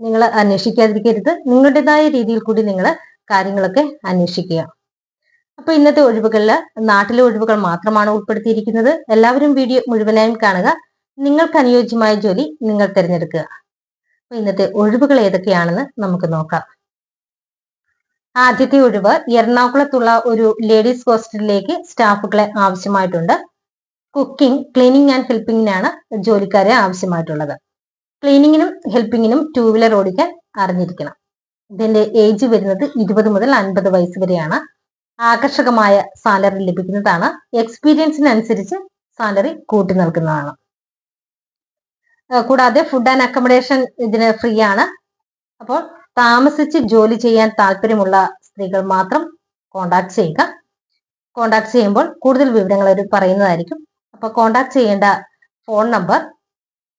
നിങ്ങൾ അന്വേഷിക്കാതിരിക്കരുത്. നിങ്ങളുടേതായ രീതിയിൽ കൂടി നിങ്ങൾ കാര്യങ്ങളൊക്കെ അന്വേഷിക്കുക. അപ്പൊ ഇന്നത്തെ ഒഴിവുകളിൽ നാട്ടിലെ ഒഴിവുകൾ മാത്രമാണ് ഉൾപ്പെടുത്തിയിരിക്കുന്നത്. എല്ലാവരും വീഡിയോ മുഴുവനായും കാണുക. നിങ്ങൾക്ക് അനുയോജ്യമായ ജോലി നിങ്ങൾ തിരഞ്ഞെടുക്കുക. അപ്പൊ ഇന്നത്തെ ഒഴിവുകൾ ഏതൊക്കെയാണെന്ന് നമുക്ക് നോക്കാം. ആദ്യത്തെ ഒഴിവ് എറണാകുളത്തുള്ള ഒരു ലേഡീസ് ഹോസ്റ്റലിലേക്ക് സ്റ്റാഫുകളെ ആവശ്യമായിട്ടുണ്ട്. കുക്കിംഗ് ക്ലീനിങ് ആൻഡ് ഹെൽപ്പിങ്ങിനാണ് ജോലിക്കാരെ ആവശ്യമായിട്ടുള്ളത്. ക്ലീനിങ്ങിനും ഹെൽപ്പിങ്ങിനും ടൂ വീലർ ഓടിക്കാൻ അറിഞ്ഞിരിക്കണം. ഇതിന്റെ ഏജ് വരുന്നത് ഇരുപത് മുതൽ അൻപത് വയസ്സ് വരെയാണ്. ആകർഷകമായ സാലറി ലഭിക്കുന്നതാണ്. എക്സ്പീരിയൻസിനനുസരിച്ച് സാലറി കൂട്ടി നൽകുന്നതാണ്. കൂടാതെ ഫുഡ് ആൻഡ് അക്കോമഡേഷൻ ഇതിന് ഫ്രീ ആണ് അപ്പോൾ താമസിച്ച് ജോലി ചെയ്യാൻ താല്പര്യമുള്ള സ്ത്രീകൾ മാത്രം കോണ്ടാക്ട് ചെയ്യുക. കോണ്ടാക്ട് ചെയ്യുമ്പോൾ കൂടുതൽ വിവരങ്ങൾ അവർ പറയുന്നതായിരിക്കും. അപ്പൊ കോണ്ടാക്ട് ചെയ്യേണ്ട phone number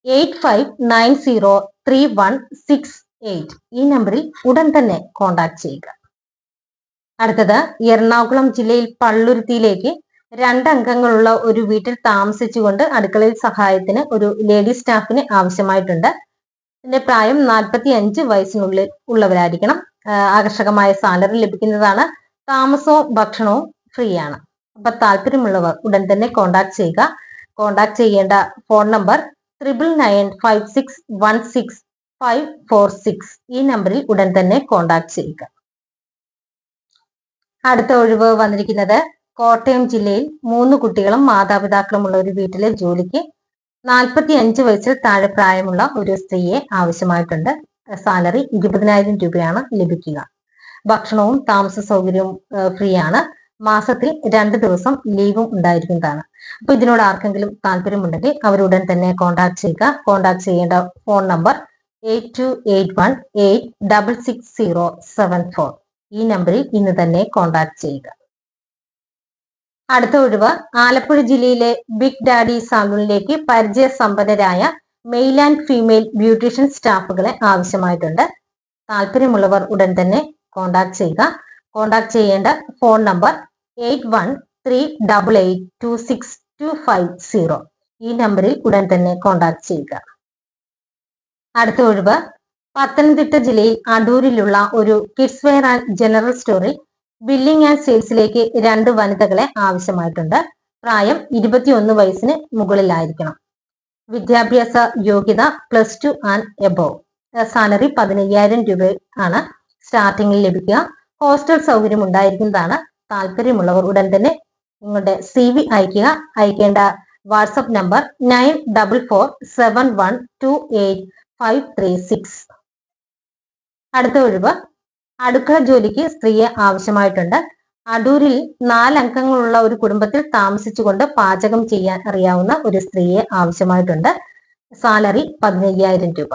eight five nine zero three one six eight ഈ നമ്പറിൽ ഉടൻ തന്നെ കോൺടാക്ട് ചെയ്യുക. അടുത്തത് എറണാകുളം ജില്ലയിൽ പള്ളുരുത്തിയിലേക്ക് രണ്ടംഗങ്ങളുള്ള ഒരു വീട്ടിൽ താമസിച്ചുകൊണ്ട് അടുക്കളയിൽ സഹായത്തിന് ഒരു ലേഡി സ്റ്റാഫിന് ആവശ്യമായിട്ടുണ്ട്. ഇതിന്റെ പ്രായം നാൽപ്പത്തി അഞ്ച് വയസ്സിനുള്ളിൽ ഉള്ളവരായിരിക്കണം. ആകർഷകമായ സാലറി ലഭിക്കുന്നതാണ്. താമസവും ഭക്ഷണവും ഫ്രീ ആണ് അപ്പൊ താല്പര്യമുള്ളവർ ഉടൻ തന്നെ കോണ്ടാക്ട് ചെയ്യുക. കോണ്ടാക്ട് ചെയ്യേണ്ട phone number triple nine five six one six five four six ഈ നമ്പറിൽ ഉടൻ തന്നെ കോണ്ടാക്ട് ചെയ്യുക. അടുത്ത ഒഴിവ് വന്നിരിക്കുന്നത് കോട്ടയം ജില്ലയിൽ മൂന്ന് കുട്ടികളും മാതാപിതാക്കളും ഉള്ള ഒരു വീട്ടിലെ ജോലിക്ക് നാൽപ്പത്തി അഞ്ച് വയസ്സിൽ താഴെ പ്രായമുള്ള ഒരു സ്ത്രീയെ ആവശ്യമായിട്ടുണ്ട്. സാലറി ഇരുപതിനായിരം രൂപയാണ് ലഭിക്കുക. ഭക്ഷണവും താമസ സൗകര്യവും ഫ്രീ ആണ് മാസത്തിൽ രണ്ട് ദിവസം ലീവും ഉണ്ടായിരിക്കുന്നതാണ് അപ്പൊ ഇതിനോട് ആർക്കെങ്കിലും താല്പര്യമുണ്ടെങ്കിൽ അവരുടൻ തന്നെ കോൺടാക്ട് ചെയ്യുക. കോൺടാക്ട് ചെയ്യേണ്ട phone number eight two eight one eight double six zero seven four ഈ നമ്പറിൽ ഇന്ന് തന്നെ കോൺടാക്ട് ചെയ്യുക. അടുത്ത ഒഴിവ് ആലപ്പുഴ ജില്ലയിലെ ബിഗ് ഡാഡി സാലൂണിലേക്ക് പരിചയസമ്പന്നരായ മെയിൽ ആൻഡ് ഫീമെയിൽ ബ്യൂട്ടീഷ്യൻ സ്റ്റാഫുകളെ ആവശ്യമായിട്ടുണ്ട്. താല്പര്യമുള്ളവർ ഉടൻ തന്നെ കോൺടാക്ട് ചെയ്യുക. കോൺടാക്ട് ചെയ്യേണ്ട phone number eight one three double eight two six two five zero ഈ നമ്പറിൽ ഉടൻ തന്നെ കോൺടാക്ട് ചെയ്യുക. അടുത്ത ഒഴിവ് പത്തനംതിട്ട ജില്ലയിൽ അടൂരിലുള്ള ഒരു കിഡ്സ് വെയർ ആൻഡ് ജനറൽ സ്റ്റോറിൽ ബില്ലിംഗ് ആൻഡ് സെയിൽസിലേക്ക് രണ്ട് വനിതകളെ ആവശ്യമായിട്ടുണ്ട്. പ്രായം ഇരുപത്തിയൊന്ന് വയസ്സിന് മുകളിലായിരിക്കണം. വിദ്യാഭ്യാസ യോഗ്യത plus two and above salary പതിനയ്യായിരം രൂപ ആണ് സ്റ്റാർട്ടിങ്ങിൽ ലഭിക്കുക. ഹോസ്റ്റൽ സൗകര്യം ഉണ്ടായിരിക്കുന്നതാണ് താല്പര്യമുള്ളവർ ഉടൻ തന്നെ നിങ്ങളുടെ സി വി അയക്കുക അയക്കേണ്ട WhatsApp number nine double four seven one two eight five three six അടുത്ത ഒഴിവ്. അടുക്കള ജോലിക്ക് സ്ത്രീയെ ആവശ്യമായിട്ടുണ്ട്. അടൂരിൽ നാലംഗങ്ങളുള്ള ഒരു കുടുംബത്തിൽ താമസിച്ചുകൊണ്ട് പാചകം ചെയ്യാൻ അറിയാവുന്ന ഒരു സ്ത്രീയെ ആവശ്യമായിട്ടുണ്ട്. സാലറി പതിനയ്യായിരം രൂപ.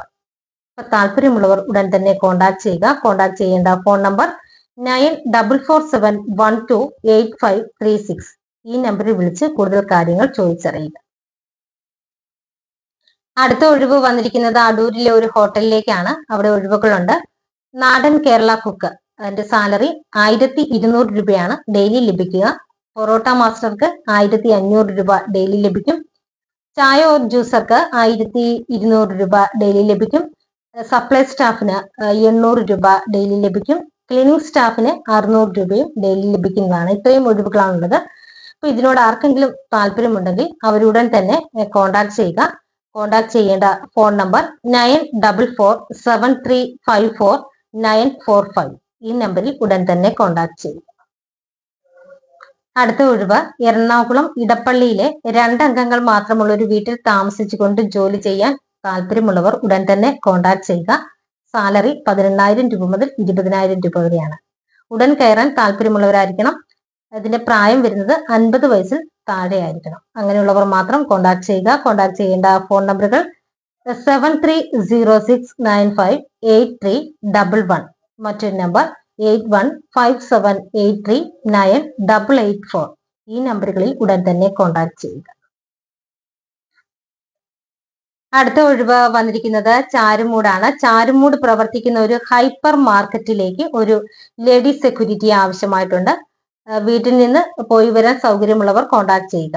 താല്പര്യമുള്ളവർ ഉടൻ തന്നെ കോണ്ടാക്ട് ചെയ്യുക. കോണ്ടാക്ട് ചെയ്യേണ്ട phone number nine double four seven one two eight five three six. ഈ നമ്പറിൽ വിളിച്ച് കൂടുതൽ കാര്യങ്ങൾ ചോദിച്ചറിയുക. അടുത്ത ഒഴിവ് വന്നിരിക്കുന്നത് അടൂരിലെ ഒരു ഹോട്ടലിലേക്കാണ്. അവിടെ ഒഴിവുകളുണ്ട്. നാടൻ കേരള കുക്ക്. അതിന്റെ സാലറി ആയിരത്തി ഇരുന്നൂറ് രൂപയാണ്. ഡെയിലി ലഭിക്കുക. പൊറോട്ട മാസ്റ്റർക്ക് ആയിരത്തി അഞ്ഞൂറ് രൂപ ഡെയിലി ലഭിക്കും. ചായ ഓർ ജ്യൂസർക്ക് ആയിരത്തി ഇരുന്നൂറ് രൂപ ഡെയിലി ലഭിക്കും. സപ്ലൈ സ്റ്റാഫിന് എണ്ണൂറ് രൂപ ഡെയിലി ലഭിക്കും. ക്ലീനിങ് സ്റ്റാഫിന് അറുന്നൂറ് രൂപയും ഡെയിലി ലഭിക്കുന്നതാണ്. ഇത്രയും ഒഴിവുകളാണുള്ളത്. അപ്പൊ ഇതിനോട് ആർക്കെങ്കിലും താല്പര്യമുണ്ടെങ്കിൽ അവരുടൻ തന്നെ കോണ്ടാക്ട് ചെയ്യുക. കോണ്ടാക്ട് ചെയ്യേണ്ട phone number nine double four seven three five four nine four five ഈ നമ്പറിൽ ഉടൻ തന്നെ കോണ്ടാക്ട് ചെയ്യുക. അടുത്ത ഒഴിവ് എറണാകുളം ഇടപ്പള്ളിയിലെ രണ്ടംഗങ്ങൾ മാത്രമുള്ള ഒരു വീട്ടിൽ താമസിച്ചുകൊണ്ട് ജോലി ചെയ്യാൻ താല്പര്യമുള്ളവർ ഉടൻ തന്നെ കോണ്ടാക്ട് ചെയ്യുക. സാലറി പതിനെണ്ണായിരം രൂപ മുതൽ ഇരുപതിനായിരം രൂപ വരെയാണ്. ഉടൻ കയറാൻ താല്പര്യമുള്ളവരായിരിക്കണം. അതിന്റെ പ്രായം വരുന്നത് അൻപത് വയസ്സിൽ താഴെ ആയിരിക്കണം അങ്ങനെയുള്ളവർ മാത്രം കോണ്ടാക്ട് ചെയ്യുക. കോണ്ടാക്ട് ചെയ്യേണ്ട ഫോൺ നമ്പറുകൾ seven three zero six nine five eight three double one മറ്റൊരു number eight one five seven eight three nine double eight four ഈ നമ്പറുകളിൽ ഉടൻ തന്നെ കോൺടാക്ട് ചെയ്യുക. അടുത്ത ഒഴിവ് വന്നിരിക്കുന്നത് ചാരുമൂടാണ്. ചാരുമൂട് പ്രവർത്തിക്കുന്ന ഒരു ഹൈപ്പർ മാർക്കറ്റിലേക്ക് ഒരു ലേഡി സെക്യൂരിറ്റി ആവശ്യമായിട്ടുണ്ട്. വീട്ടിൽ നിന്ന് പോയി വരാൻ സൗകര്യമുള്ളവർ കോൺടാക്ട് ചെയ്യുക.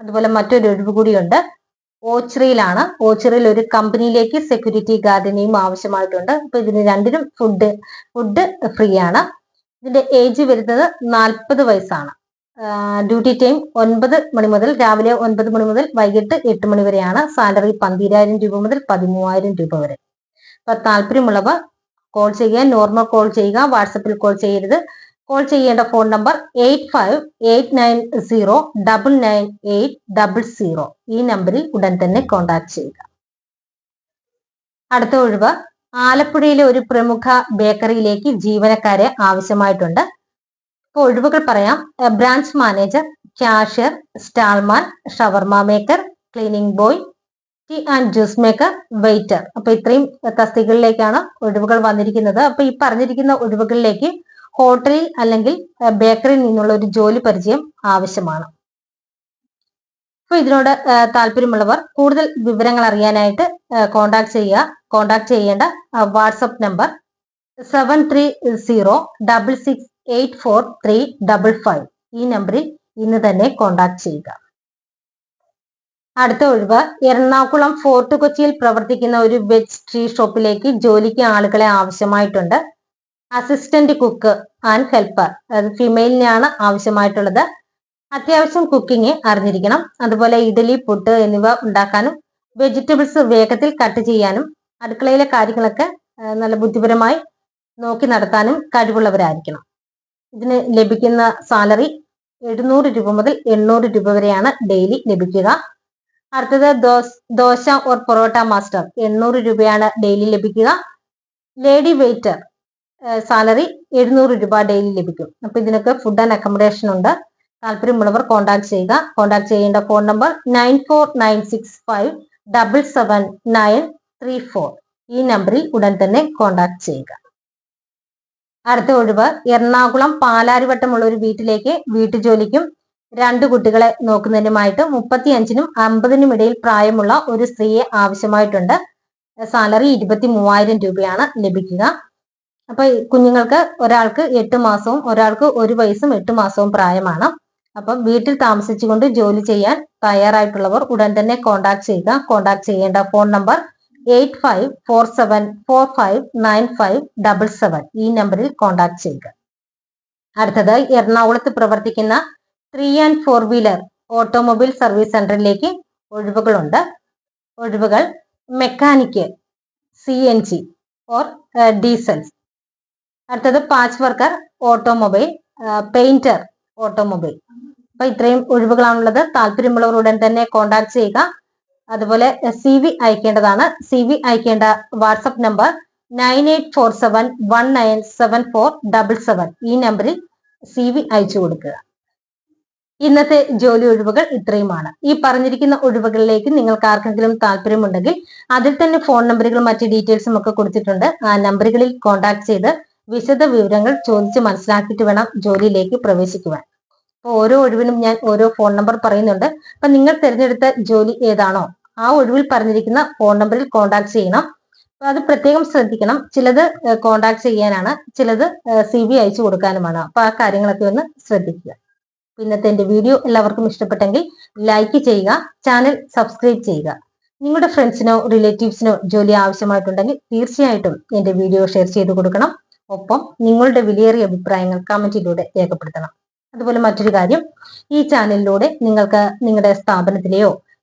അതുപോലെ മറ്റൊരു ഒഴിവ് കൂടിയുണ്ട്. ഓച്ചിറയിലാണ്. ഓച്ചിറയിൽ ഒരു കമ്പനിയിലേക്ക് സെക്യൂരിറ്റി ഗാർഡിനെയും ആവശ്യമായിട്ടുണ്ട്. അപ്പൊ ഇതിന് രണ്ടിനും ഫുഡ് ഫുഡ് ഫ്രീ ആണ് ഇതിന്റെ ഏജ് വരുന്നത് നാൽപ്പത് വയസ്സാണ്. ഡ്യൂട്ടി ടൈം ഒൻപത് മണി മുതൽ രാവിലെ ഒൻപത് മണി മുതൽ വൈകിട്ട് എട്ട് മണി വരെയാണ് സാലറി പന്തിരായിരം രൂപ മുതൽ പതിമൂവായിരം രൂപ വരെ. അപ്പൊ താല്പര്യമുള്ളവർ കോൾ ചെയ്യുക നോർമൽ കോൾ ചെയ്യുക വാട്സപ്പിൽ കോൾ ചെയ്യരുത്. കോൾ ചെയ്യേണ്ട phone number eight five eight nine zero double nine eight double zero ഈ നമ്പറിൽ ഉടൻ തന്നെ കോൺടാക്ട് ചെയ്യുക. അടുത്ത ഒഴിവ് ആലപ്പുഴയിലെ ഒരു പ്രമുഖ ബേക്കറിയിലേക്ക് ജീവനക്കാരെ ആവശ്യമായിട്ടുണ്ട്. ഇപ്പോൾ ഒഴിവുകൾ പറയാം. Branch manager cashier stall man shawarma maker cleaning boy tea and juice maker waiter അപ്പൊ ഇത്രയും തസ്തികളിലേക്കാണ് ഒഴിവുകൾ വന്നിരിക്കുന്നത്. അപ്പൊ ഈ പറഞ്ഞിരിക്കുന്ന ഒഴിവുകളിലേക്ക് ഹോട്ടലിൽ അല്ലെങ്കിൽ ബേക്കറിയിൽ നിന്നുള്ള ഒരു ജോലി പരിചയം ആവശ്യമാണ്. അപ്പൊ ഇതിനോട് താല്പര്യമുള്ളവർ കൂടുതൽ വിവരങ്ങൾ അറിയാനായിട്ട് കോണ്ടാക്ട് ചെയ്യുക. കോണ്ടാക്ട് ചെയ്യേണ്ട WhatsApp number seven three zero double six eight four three double five ഈ നമ്പറിൽ ഇന്ന് തന്നെ കോണ്ടാക്ട് ചെയ്യുക. അടുത്ത ഒഴിവ് എറണാകുളം ഫോർട്ട് കൊച്ചിയിൽ പ്രവർത്തിക്കുന്ന ഒരു വെജ് ട്രീ ഷോപ്പിലേക്ക് ജോലിക്ക് ആളുകളെ ആവശ്യമായിട്ടുണ്ട്. അസിസ്റ്റന്റ് കുക്ക് ആൻഡ് ഹെൽപ്പർ അത് ഫീമെയിലിനെയാണ് ആവശ്യമായിട്ടുള്ളത്. അത്യാവശ്യം കുക്കിംഗ് അറിഞ്ഞിരിക്കണം. അതുപോലെ ഇഡലി പുട്ട് എന്നിവ ഉണ്ടാക്കാനും വെജിറ്റബിൾസ് വേഗത്തിൽ കട്ട് ചെയ്യാനും അടുക്കളയിലെ കാര്യങ്ങളൊക്കെ നല്ല ബുദ്ധിപരമായി നോക്കി നടത്താനും കഴിവുള്ളവരായിരിക്കണം. ഇതിന് ലഭിക്കുന്ന സാലറി എഴുന്നൂറ് രൂപ മുതൽ എണ്ണൂറ് രൂപ വരെയാണ് ഡെയിലി ലഭിക്കുക. അടുത്തത് ദോശ ഓർ പൊറോട്ട മാസ്റ്റർ എണ്ണൂറ് രൂപയാണ് ഡെയിലി ലഭിക്കുക. ലേഡി വെയിറ്റർ സാലറി എഴുന്നൂറ് രൂപ ഡെയിലി ലഭിക്കും. അപ്പൊ ഇതിനൊക്കെ ഫുഡ് ആൻഡ് അക്കോമഡേഷൻ ഉണ്ട്. താല്പര്യമുള്ളവർ കോൺടാക്ട് ചെയ്യുക. കോൺടാക്ട് ചെയ്യേണ്ട phone number nine four nine six five double seven nine three four ഈ നമ്പറിൽ ഉടൻ തന്നെ കോൺടാക്ട് ചെയ്യുക. അടുത്ത ഒഴിവ് എറണാകുളം പാലാരിവട്ടമുള്ള ഒരു വീട്ടിലേക്ക് വീട്ടുജോലിക്കും രണ്ട് കുട്ടികളെ നോക്കുന്നതിനുമായിട്ട് മുപ്പത്തി അഞ്ചിനും അമ്പതിനും ഇടയിൽ പ്രായമുള്ള ഒരു സ്ത്രീയെ ആവശ്യമായിട്ടുണ്ട്. സാലറി ഇരുപത്തി മൂവായിരം രൂപയാണ് ലഭിക്കുക. അപ്പൊ കുഞ്ഞുങ്ങൾക്ക് ഒരാൾക്ക് എട്ട് മാസവും ഒരാൾക്ക് ഒരു വയസ്സും എട്ട് മാസവും പ്രായമാണ്. അപ്പം വീട്ടിൽ താമസിച്ചുകൊണ്ട് ജോലി ചെയ്യാൻ തയ്യാറായിട്ടുള്ളവർ ഉടൻ തന്നെ കോണ്ടാക്ട് ചെയ്യുക. കോണ്ടാക്ട് ചെയ്യേണ്ട phone number eight five four seven four five nine five double seven ഈ നമ്പറിൽ കോൺടാക്ട് ചെയ്യുക. അടുത്തത് എറണാകുളത്ത് പ്രവർത്തിക്കുന്ന three and four wheeler automobile service സെന്ററിലേക്ക് ഒഴിവുകളുണ്ട്. ഒഴിവുകൾ mechanic C N G or diesels അടുത്തത് patch worker automobile painter automobile അപ്പൊ ഇത്രയും ഒഴിവുകളാണുള്ളത്. താല്പര്യമുള്ളവർ ഉടൻ തന്നെ കോൺടാക്ട് ചെയ്യുക. അതുപോലെ സി വി അയക്കേണ്ടതാണ്. സി വി അയക്കേണ്ട WhatsApp number nine eight four seven one nine seven four double seven. ഈ നമ്പറിൽ സി വി അയച്ചു കൊടുക്കുക. ഇന്നത്തെ ജോലി ഒഴിവുകൾ ഇത്രയുമാണ്. ഈ പറഞ്ഞിരിക്കുന്ന ഒഴിവുകളിലേക്ക് നിങ്ങൾക്ക് ആർക്കെങ്കിലും താല്പര്യമുണ്ടെങ്കിൽ അതിൽ തന്നെ ഫോൺ നമ്പറുകളും മറ്റ് ഡീറ്റെയിൽസും ഒക്കെ കൊടുത്തിട്ടുണ്ട്. ആ നമ്പറുകളിൽ കോൺടാക്ട് ചെയ്ത് വിശദ വിവരങ്ങൾ ചോദിച്ച് മനസ്സിലാക്കിയിട്ട് വേണം ജോലിയിലേക്ക് പ്രവേശിക്കുവാൻ. അപ്പോൾ ഓരോ ഒഴിവിനും ഞാൻ ഓരോ ഫോൺ നമ്പർ പറയുന്നുണ്ട്. അപ്പൊ നിങ്ങൾ തിരഞ്ഞെടുത്ത ജോലി ഏതാണോ ആ ഒഴിവിൽ പറഞ്ഞിരിക്കുന്ന ഫോൺ നമ്പറിൽ കോൺടാക്ട് ചെയ്യണം. അത് പ്രത്യേകം ശ്രദ്ധിക്കണം. ചിലത് കോൺടാക്ട് ചെയ്യാനാണ്. ചിലത് സി ബി അയച്ചു കൊടുക്കാനുമാണ്. അപ്പൊ ആ കാര്യങ്ങളൊക്കെ ഒന്ന് ശ്രദ്ധിക്കുക. ഇന്നത്തെ എന്റെ വീഡിയോ എല്ലാവർക്കും ഇഷ്ടപ്പെട്ടെങ്കിൽ ലൈക്ക് ചെയ്യുക ചാനൽ സബ്സ്ക്രൈബ് ചെയ്യുക. നിങ്ങളുടെ ഫ്രണ്ട്സിനോ റിലേറ്റീവ്സിനോ ജോലി ആവശ്യമായിട്ടുണ്ടെങ്കിൽ തീർച്ചയായിട്ടും എന്റെ വീഡിയോ ഷെയർ ചെയ്ത് കൊടുക്കണം. ഒപ്പം നിങ്ങളുടെ വിലയേറിയ അഭിപ്രായങ്ങൾ കമന്റിലൂടെ രേഖപ്പെടുത്തണം. അതുപോലെ മറ്റൊരു കാര്യം ഈ ചാനലിലൂടെ നിങ്ങൾക്ക് നിങ്ങളുടെ സ്ഥാപനത്തിലെയോ